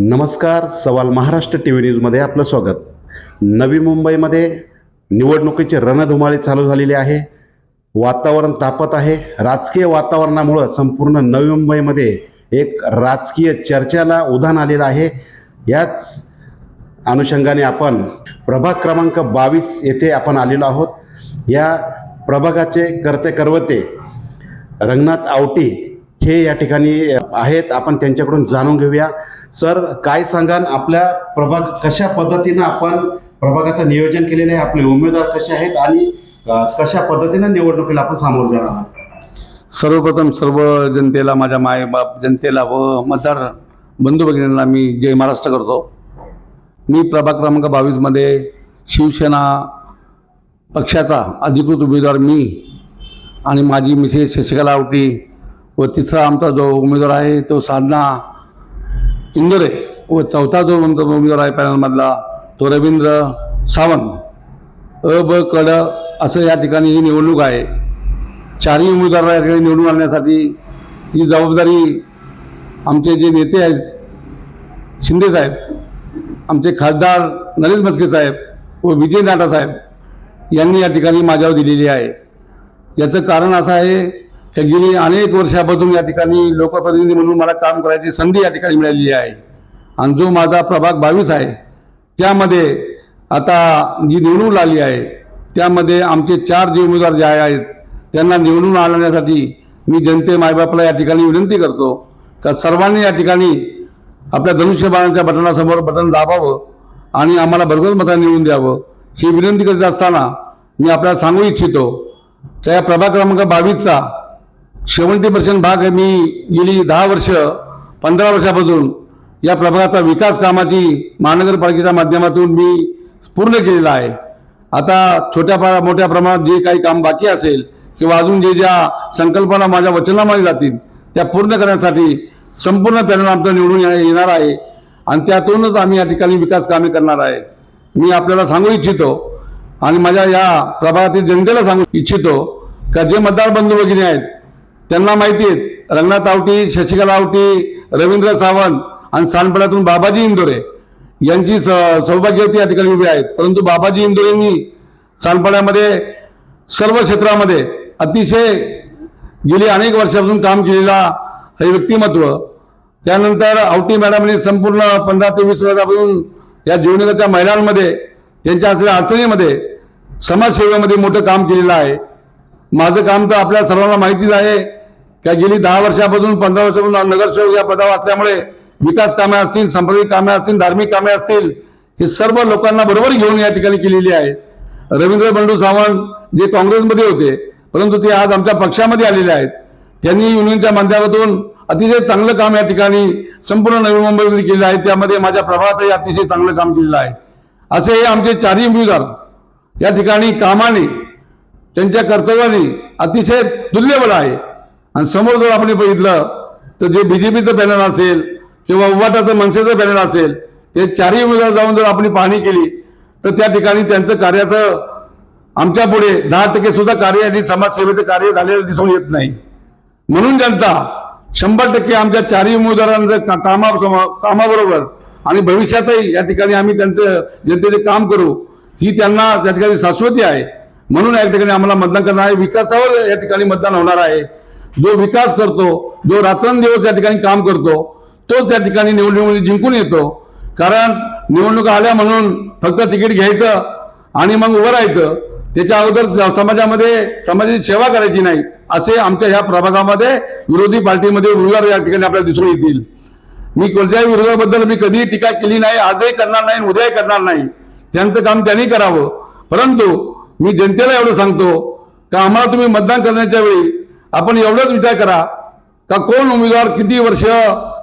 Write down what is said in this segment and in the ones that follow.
नमस्कार सवाल Maharashtra T V न्यूजमध्ये आपलं स्वागत. नवी मुंबईमध्ये निवडणुकीची रणधुमाळी चालू झालेली आहे. वातावरण तापत आहे. राजकीय वातावरणामुळं संपूर्ण नवी मुंबईमध्ये एक राजकीय चर्चेला उधाण आलेलं आहे. याच अनुषंगाने आपण प्रभाग क्रमांक बावीस येथे आपण आलेलो आहोत. या प्रभागाचे कर्ते करवते रंगनाथ आवटी हे या ठिकाणी आहेत. आपण त्यांच्याकडून जाणून घेऊया. सर काय सांगाल? आपल्या प्रभाग कशा पद्धतीनं आपण प्रभागाचं नियोजन केलेलं आहे? आपले उमेदवार कसे आहेत? आणि कशा पद्धतीनं निवडणुकीला आपण सामोरं जाणार आहोत? सर्वप्रथम सर्व जनतेला माझ्या मायबाप जनतेला व मतदार बंधू भगिनींना मी जय महाराष्ट्र करतो. मी प्रभाग क्रमांक बावीसमध्ये शिवसेना पक्षाचा अधिकृत उमेदवार मी आणि माझी मिसेस शशिकला आवटी व तिसरा आमचा जो उमेदवार आहे तो साधना इंदोरे व चौथा जो मंत्र उमेदवार आहे पॅनलमधला तो रवींद्र सावंत. अ ब कड असं या ठिकाणी ही निवडणूक आहे. चारही उमेदवार या ठिकाणी निवडून आणण्यासाठी ही जबाबदारी आमचे जे नेते आहेत शिंदे साहेब आमचे खासदार नरेश मस्के साहेब व विजय नाटा साहेब यांनी या ठिकाणी माझ्यावर दिलेली आहे. याचं कारण असं आहे की गेली अनेक वर्षापासून या ठिकाणी लोकप्रतिनिधी म्हणून मला काम करायची संधी या ठिकाणी मिळालेली आहे. आणि जो माझा प्रभाग बावीस आहे त्यामध्ये आता जी निवडणूक लागली आहे त्यामध्ये आमचे चार जे उमेदवार जे आहेत त्यांना निवडून आणण्यासाठी मी जनते मायबापला या ठिकाणी विनंती करतो का सर्वांनी या ठिकाणी आपल्या धनुष्यबाणाच्या बटनासमोर बटन दाबावं आणि आम्हाला भरघोस मतांनी निवडून द्यावं ही विनंती करीत असताना मी आपल्याला सांगू इच्छितो त्या प्रभाग क्रमांक बावीसचा शेवंटी पर्सेंट भाग मी गेली दहा वर्ष पंधरा वर्षापासून या प्रभागाचा विकास कामाची महानगरपालिकेच्या माध्यमातून मी पूर्ण केलेला आहे. आता छोट्या पा मोठ्या प्रमाणात जे काही काम बाकी असेल किंवा अजून जे ज्या संकल्पना माझ्या वचनामध्ये जातील त्या पूर्ण करण्यासाठी संपूर्ण पॅनल आमचं निवडून येणार आहे. आणि त्यातूनच आम्ही या ठिकाणी विकास कामे करणार आहे. मी आपल्याला सांगू इच्छितो आणि माझ्या या प्रभागातील जनतेला सांगू इच्छितो का जे मतदार बंधू भगिनी आहेत त्यांना माहिती आहेत रंगनाथ आवटी शशिकला आवटी रवींद्र सावंत आणि सानपड्यातून बाबाजी इंदोरे यांची स सौभाग्यवती या ठिकाणी उभी आहेत. परंतु बाबाजी इंदोरेंनी सानपाड्यामध्ये सर्व क्षेत्रामध्ये अतिशय गेली अनेक वर्षापासून काम केलेला हे व्यक्तिमत्व त्यानंतर आवटी मॅडमने संपूर्ण पंधरा ते वीस वर्षापासून या जीवनगरच्या महिलांमध्ये त्यांच्या असलेल्या अडचणीमध्ये समाजसेवेमध्ये मोठं काम केलेलं आहे. माझं काम तर आपल्या सर्वांना माहितीच आहे. त्या गेली दहा वर्षापासून पंधरा वर्षापासून नगरसेवक या पदावर असल्यामुळे विकास कामे असतील सांप्रदायिक कामे असतील धार्मिक कामे असतील हे सर्व लोकांना बरोबर घेऊन या ठिकाणी केलेली आहे. रवींद्र बंडू सावंत जे काँग्रेसमध्ये होते परंतु ते आज आमच्या पक्षामध्ये आलेले आहेत. त्यांनी युनियनच्या माध्यमातून अतिशय चांगलं काम या ठिकाणी संपूर्ण नवी मुंबईमध्ये केलेलं आहे. त्यामध्ये माझ्या प्रभातही अतिशय चांगलं काम केलेलं आहे. असे हे आमचे चारही उमेदवार या ठिकाणी कामाने त्यांच्या कर्तव्याने अतिशय तुल्यबळ आहे. आणि समोर जर आपण बघितलं तर जे बीजेपीचं बॅनर असेल किंवा उवाटाचं मनसेचं बॅनर असेल ते चारही उमेदवार जाऊन जर आपण पाहणी केली तर त्या ठिकाणी त्यांचं कार्याचं आमच्या पुढे दहा टक्के सुद्धा कार्य आणि समाजसेवेचं कार्य झालेलं दिसून येत नाही. म्हणून जनता शंभर टक्के आमच्या चारही उमेदवारांचं का- कामा कामाबरोबर आणि भविष्यातही या ठिकाणी आम्ही त्यांचं जनतेचे काम करू ही त्यांना त्या ठिकाणी शाश्वती आहे. म्हणून या ठिकाणी आम्हाला मतदान करणार आहे. विकासावर या ठिकाणी मतदान होणार आहे. जो विकास करतो जो रात्रंदिवस या ठिकाणी काम करतो तोच त्या ठिकाणी निवडणुकीमध्ये जिंकून येतो. कारण निवडणुका आल्या म्हणून फक्त तिकीट घ्यायचं आणि मग उभं राहायचं त्याच्या अगोदर समाजामध्ये समाजाची सेवा करायची नाही असे आमच्या ह्या प्रभागामध्ये विरोधी पार्टीमध्ये उमेदवार या ठिकाणी आपल्याला दिसून येतील. मी कोणत्याही विरोधाबद्दल मी कधीही टीका केली नाही आजही करणार नाही उद्याही करणार नाही. त्यांचं काम त्यांनी करावं. परंतु मी जनतेला एवढं सांगतो का आम्हाला तुम्ही मतदान करण्याच्या वेळी आपण एवढंच विचार करा का कोण उमेदवार किती वर्ष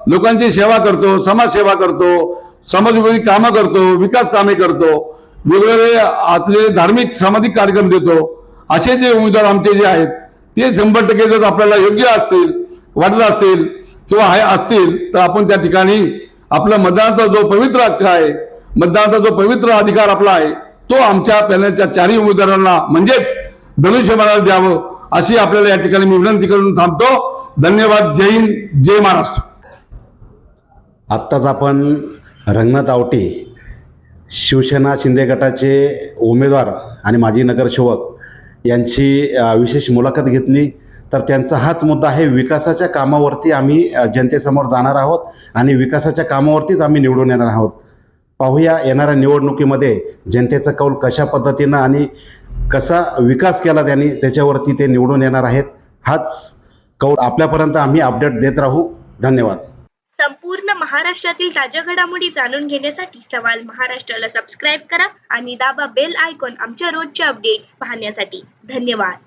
लोकांची सेवा करतो समाजसेवा करतो समाजोपयोगी कामं करतो विकास कामे करतो वेगवेगळे असले धार्मिक सामाजिक कार्यक्रम देतो असे जे उमेदवार आमचे जे आहेत ते शंभर टक्के जर आपल्याला योग्य असतील वाटत असतील किंवा हाय असतील तर आपण त्या ठिकाणी आपला मतदानाचा जो पवित्र हक्क आहे मतदानाचा जो पवित्र अधिकार आपला आहे तो आमच्या पॅनलच्या चारही उमेदवारांना म्हणजेच धनुष्यबाणाला द्यावं अशी आपल्याला या ठिकाणी मी विनंती करून थांबतो. धन्यवाद. जय हिंद. जय महाराष्ट्र. आत्ताच आपण रंगनाथ आवटे शिवसेना शिंदे गटाचे उमेदवार आणि माजी नगरसेवक यांची विशेष मुलाखत घेतली. तर त्यांचा हाच मुद्दा आहे विकासाच्या कामावरती आम्ही जनतेसमोर जाणार आहोत आणि विकासाच्या कामावरतीच आम्ही निवडून येणार आहोत. पाहूया येणाऱ्या निवडणुकीमध्ये जनतेचा कौल कशा पद्धतीनं आणि कसा विकास केला त्यांनी त्याच्यावरती ते निवडून येणार आहेत हाच कौल आपल्यापर्यंत आम्ही अपडेट देत राहू. धन्यवाद. संपूर्ण महाराष्ट्रातील ताज्या घडामोडी जाणून घेण्यासाठी सवाल महाराष्ट्राला सबस्क्राईब करा आणि दाबा बेल आयकॉन आमच्या रोजच्या अपडेट्स पाहण्यासाठी. धन्यवाद.